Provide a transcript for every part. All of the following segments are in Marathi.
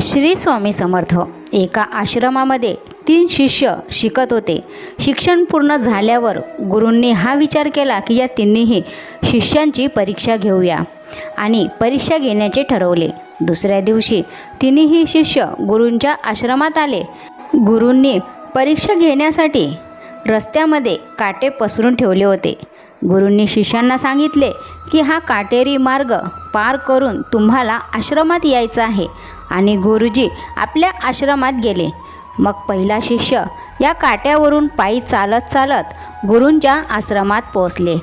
श्री स्वामी समर्थ. एका आश्रमामध्ये तीन शिष्य शिकत होते. शिक्षण पूर्ण झाल्यावर गुरूंनी हा विचार केला की या तिन्हीही शिष्यांची परीक्षा घेऊया. आणि परीक्षा घेण्याचे ठरवले. दुसऱ्या दिवशी तिन्ही शिष्य गुरूंच्या आश्रमात आले. गुरूंनी परीक्षा घेण्यासाठी रस्त्यामध्ये काटे पसरून ठेवले होते. गुरूंनी शिष्यांना सांगितले की हा काटेरी मार्ग पार करून तुम्हाला आश्रमात यायचं आहे. आणि गुरुजी आपल्या आश्रमात गेले. मग पहिला शिष्य या काट्यावरून पायी चालत चालत गुरूंच्या आश्रमात पोहोचले.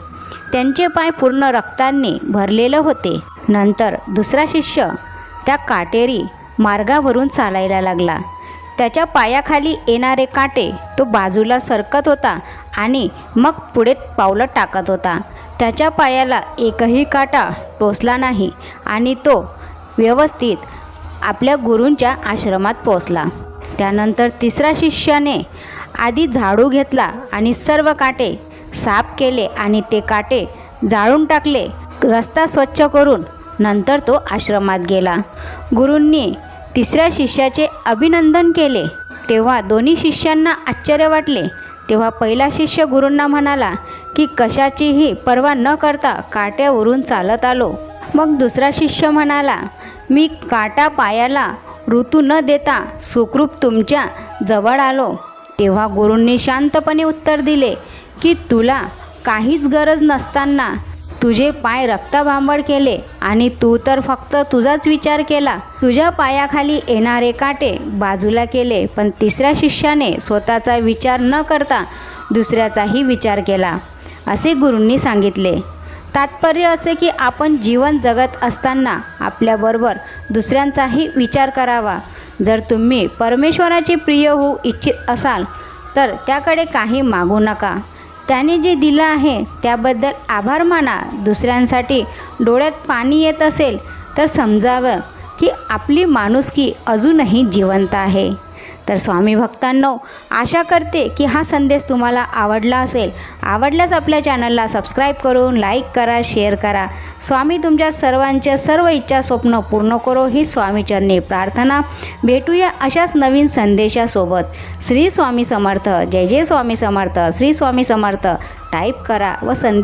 त्यांचे पाय पूर्ण रक्तांनी भरलेलं होते. नंतर दुसरा शिष्य त्या काटेरी मार्गावरून चालायला लागला. त्याच्या पायाखाली येणारे काटे तो बाजूला सरकत होता आणि मग पुढे पावलं टाकत होता. त्याच्या पायाला एकही काटा टोचला नाही आणि तो व्यवस्थित आपल्या गुरूंच्या आश्रमात पोहोचला. त्यानंतर तिसरा शिष्याने आधी झाडू घेतला आणि सर्व काटे साफ केले आणि ते काटे जाळून टाकले रस्ता स्वच्छ करून नंतर तो आश्रमात गेला. गुरूंनी तिसऱ्या शिष्याचे अभिनंदन केले. तेव्हा दोन्ही शिष्यांना आश्चर्य वाटले. तेव्हा पहिला शिष्य गुरूंना म्हणाला की कशाचीही पर्वा न करता काट्यावरून चालत आलो. मग दुसरा शिष्य म्हणाला मी काटा पायाला ऋतू न देता सुखरूप तुमच्या जवळ आलो. तेव्हा गुरूंनी शांतपणे उत्तर दिले की तुला काहीच गरज नसताना तुझे पाय रक्तभांबड केले आणि तू तर फक्त तुझाच विचार केला. तुझ्या पायाखाली येणारे काटे बाजूला केले पण तिसऱ्या शिष्याने स्वतःचा विचार न करता दुसऱ्याचाही विचार केला. असे गुरूंनी सांगितले. तात्पर्य असे की आपण जीवन जगत असताना आपल्याबरोबर दुसऱ्यांचाही विचार करावा. जर तुम्ही परमेश्वराचे प्रिय होऊ इच्छित असाल तर त्याकडे काही मागू नका. त्याने जे दिलं आहे त्याबद्दल आभार माना. दुसऱ्यांसाठी डोळ्यात पाणी येत असेल तर समजावं की आपली माणुसकी अजूनही जिवंत आहे. तर स्वामी भक्तांनो आशा करते की हा संदेश तुम्हाला आवडला असेल. आवडल्यास आपल्या चॅनलला सबस्क्राईब करून लाईक करा शेअर करा. स्वामी तुमच्या सर्वांच्या सर्व इच्छा स्वप्न पूर्ण करो ही स्वामीचरणी प्रार्थना. भेटूया अशाच नवीन संदेशासोबत. श्री स्वामी समर्थ जय जय स्वामी समर्थ श्री स्वामी समर्थ. टाईप करा व संदेश